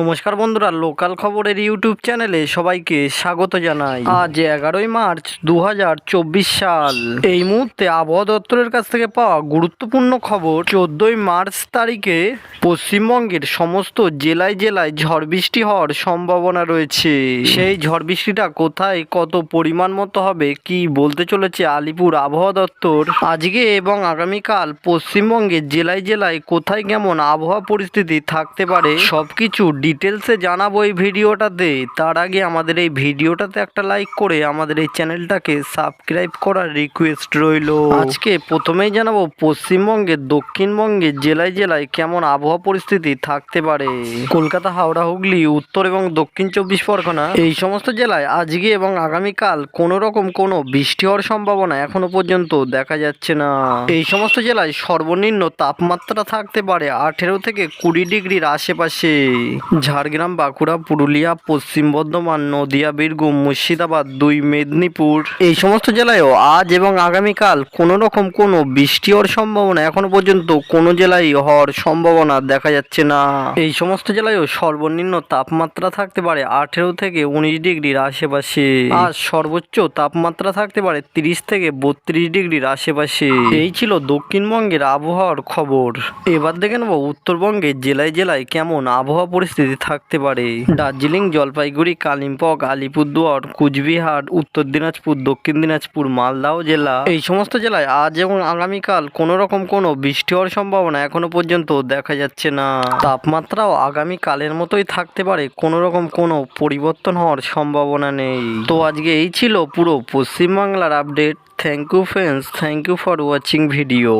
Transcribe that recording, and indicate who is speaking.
Speaker 1: নমস্কার বন্ধুরা, লোকাল খবরের ইউটিউব চ্যানেলে সবাইকে স্বাগত জানাই। আজ এগারোই মার্চ দু হাজার চব্বিশ সাল। এই মুহূর্তে আবহাওয়া দপ্তরের কাছ থেকে পাওয়া গুরুত্বপূর্ণ খবর, চোদ্দই মার্চ তারিখে পশ্চিমবঙ্গের সমস্ত জেলায় জেলায় ঝড় বৃষ্টি হওয়ার সম্ভাবনা রয়েছে। সেই ঝড় বৃষ্টিটা কোথায়, কত পরিমাণ মতো হবে, কি বলতে চলেছে আলিপুর আবহাওয়া দপ্তর? আজকে এবং আগামীকাল পশ্চিমবঙ্গের জেলায় জেলায় কোথায় কেমন আবহাওয়া পরিস্থিতি থাকতে পারে, সবকিছু ডিটেলসে জানাব এই ভিডিওটাতে। তার আগে আমাদের এই ভিডিওটাতে একটা লাইক করে আমাদের এই চ্যানেলটাকে সাবস্ক্রাইব করার রিকোয়েস্ট রইল। আজকে প্রথমেই জানাব পশ্চিমবঙ্গের, দক্ষিণবঙ্গের জেলায় জেলায় কেমন আবহাওয়া পরিস্থিতি থাকতে পারে? কলকাতা, হাওড়া, হুগলি, উত্তর এবং দক্ষিণ চব্বিশ পরগনা। এই সমস্ত জেলায় আজকে এবং আগামীকাল কোনো রকম কোনো বৃষ্টি হওয়ার সম্ভাবনা এখনও পর্যন্ত দেখা যাচ্ছে না। এই সমস্ত জেলায় সর্বনিম্ন তাপমাত্রা থাকতে পারে আঠেরো থেকে কুড়ি ডিগ্রির আশেপাশে। ঝাড়গ্রাম, বাঁকুড়া, পুরুলিয়া, পশ্চিম বর্ধমান, নদিয়া, বীরভূম, মুর্শিদাবাদ, দুই মেদিনীপুর। এই সমস্ত জেলায়ও আজ এবং আগামীকাল কোনো রকম কোনো বৃষ্টি হওয়ার সম্ভাবনা এখনও পর্যন্ত কোনো জেলায় হওয়ার সম্ভাবনা দেখা যাচ্ছে না। এই সমস্ত জেলায়ও সর্বনিম্ন তাপমাত্রা থাকতে পারে আঠেরো থেকে উনিশ ডিগ্রির আশেপাশে। আর সর্বোচ্চ তাপমাত্রা থাকতে পারে তিরিশ থেকে বত্রিশ ডিগ্রির আশেপাশে। এই ছিল দক্ষিণবঙ্গের আবহাওয়ার খবর। এবার দেখে নেব উত্তরবঙ্গের জেলায় জেলায় কেমন আবহাওয়া পরিস্থিতি থাকতে পারে। দার্জিলিং, জলপাইগুড়ি, কালিম্পং, আলিপুরদুয়ার, কুচবিহার, উত্তর দিনাজপুর, দক্ষিণ দিনাজপুর মালদাও জেলা। এই সমস্ত জেলায় আজ এবং আগামীকাল কোনো রকম কোনো বৃষ্টি হওয়ার সম্ভাবনা এখনও পর্যন্ত দেখা যাচ্ছে না। তাপমাত্রাও আগামীকালের মতোই থাকতে পারে কোনো রকম কোনো পরিবর্তন হওয়ার সম্ভাবনা নেই। তো আজকে এই ছিল পুরো পশ্চিমবাংলার update. Thank you friends thank you for watching video